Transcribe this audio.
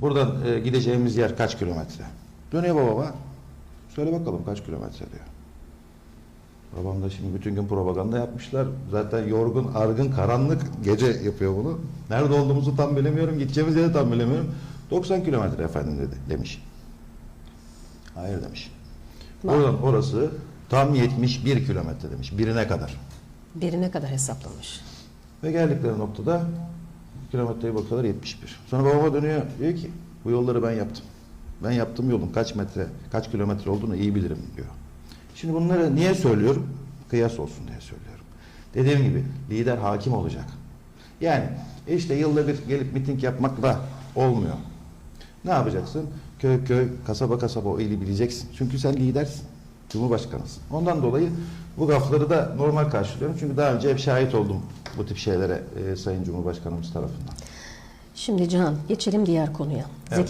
Buradan e, gideceğimiz yer kaç kilometre? Dönüyor babama. Söyle bakalım kaç kilometre diyor. Babam da şimdi bütün gün propaganda yapmışlar. Zaten yorgun, argın, karanlık gece yapıyor bunu. Nerede olduğumuzu tam bilemiyorum. Gideceğimiz yeri tam bilemiyorum. 90 kilometre efendim dedi demiş. Hayır demiş. Oradan orası tam 71 kilometre demiş. Birine kadar. Birine kadar hesaplamış. Ve geldikleri noktada kilometreye bakıyorlar 71. Sonra babama dönüyor diyor ki bu yolları ben yaptım. Ben yaptığım yolun kaç metre, kaç kilometre olduğunu iyi bilirim diyor. Şimdi bunları niye söylüyorum? Kıyas olsun diye söylüyorum. Dediğim gibi lider hakim olacak. Yani işte yılda bir gelip miting yapmakla olmuyor. Ne yapacaksın? Köy köy, kasaba kasaba o ili bileceksin. Çünkü sen lidersin. Cumhurbaşkanısın. Ondan dolayı bu gafları da normal karşılıyorum. Çünkü daha önce hep şahit oldum bu tip şeylere e, Sayın Cumhurbaşkanımız tarafından. Şimdi Cihan geçelim diğer konuya. Evet.